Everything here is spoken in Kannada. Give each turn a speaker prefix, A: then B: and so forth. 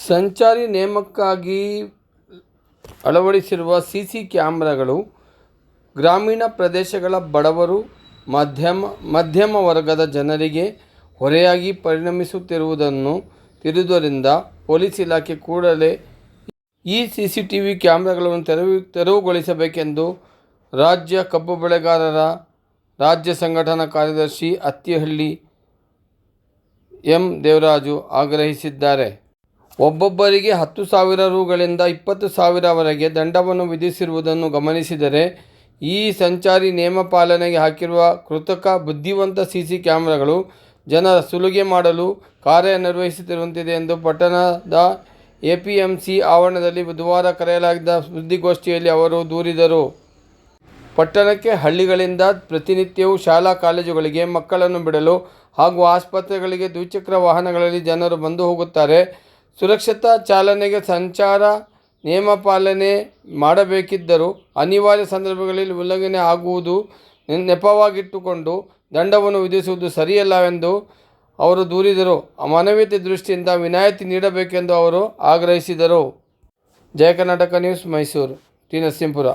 A: ಸಂಚಾರಿ ನೇಮಕ್ಕಾಗಿ ಅಳವಡಿಸಿರುವ ಸಿ ಸಿ ಕ್ಯಾಮ್ರಾಗಳು ಗ್ರಾಮೀಣ ಪ್ರದೇಶಗಳ ಬಡವರು, ಮಧ್ಯಮ ಮಧ್ಯಮ ವರ್ಗದ ಜನರಿಗೆ ಹೊರೆಯಾಗಿ ಪರಿಣಮಿಸುತ್ತಿರುವುದನ್ನು ತಿಳಿದುದರಿಂದ ಪೊಲೀಸ್ ಇಲಾಖೆ ಕೂಡಲೇ ಈ ಸಿ ಸಿ ಟಿ ವಿ ಕ್ಯಾಮ್ರಾಗಳನ್ನು ತೆರವು, ತೆರವುಗೊಳಿಸಬೇಕೆಂದು ರಾಜ್ಯ ಕಬ್ಬು ಬೆಳೆಗಾರರ ರಾಜ್ಯ ಸಂಘಟನಾ ಕಾರ್ಯದರ್ಶಿ ಅತ್ತಿಹಳ್ಳಿ ಎಂ ದೇವರಾಜು ಆಗ್ರಹಿಸಿದ್ದಾರೆ. ಒಬ್ಬೊಬ್ಬರಿಗೆ ಹತ್ತು ಸಾವಿರ ರುಗಳಿಂದ ಇಪ್ಪತ್ತು ಸಾವಿರವರೆಗೆ ದಂಡವನ್ನು ವಿಧಿಸಿರುವುದನ್ನು ಗಮನಿಸಿದರೆ ಈ ಸಂಚಾರಿ ನಿಯಮ ಪಾಲನೆಗೆ ಹಾಕಿರುವ ಕೃತಕ ಬುದ್ಧಿವಂತ ಸಿ ಸಿ ಕ್ಯಾಮ್ರಾಗಳು ಜನರ ಸುಲಿಗೆ ಮಾಡಲು ಕಾರ್ಯನಿರ್ವಹಿಸುತ್ತಿರುವಂತಿದೆ ಎಂದು ಪಟ್ಟಣದ ಎ ಪಿ ಎಂ ಸಿ ಆವರಣದಲ್ಲಿ ಬುಧವಾರ ಕರೆಯಲಾಗಿದ್ದ ಸುದ್ದಿಗೋಷ್ಠಿಯಲ್ಲಿ ಅವರು ದೂರಿದರು. ಪಟ್ಟಣಕ್ಕೆ ಹಳ್ಳಿಗಳಿಂದ ಪ್ರತಿನಿತ್ಯವೂ ಶಾಲಾ ಕಾಲೇಜುಗಳಿಗೆ ಮಕ್ಕಳನ್ನು ಬಿಡಲು ಹಾಗೂ ಆಸ್ಪತ್ರೆಗಳಿಗೆ ದ್ವಿಚಕ್ರ ವಾಹನಗಳಲ್ಲಿ ಜನರು ಬಂದು ಹೋಗುತ್ತಾರೆ. ಸುರಕ್ಷತಾ ಚಾಲನೆಗೆ ಸಂಚಾರ, ನಿಯಮ ಪಾಲನೆ ಮಾಡಬೇಕಿದ್ದರೂ ಅನಿವಾರ್ಯ ಸಂದರ್ಭಗಳಲ್ಲಿ ಉಲ್ಲಂಘನೆ ಆಗುವುದು ನೆಪವಾಗಿಟ್ಟುಕೊಂಡು ದಂಡವನ್ನು ವಿಧಿಸುವುದು ಸರಿಯಲ್ಲವೆಂದು ಅವರು ದೂರಿದರು. ಮಾನವೀಯತೆ ದೃಷ್ಟಿಯಿಂದ ವಿನಾಯಿತಿ ನೀಡಬೇಕೆಂದು ಅವರು ಆಗ್ರಹಿಸಿದರು. ಜಯ ಕರ್ನಾಟಕ ನ್ಯೂಸ್ ಮೈಸೂರು, ಟಿ ನರಸೀಪುರ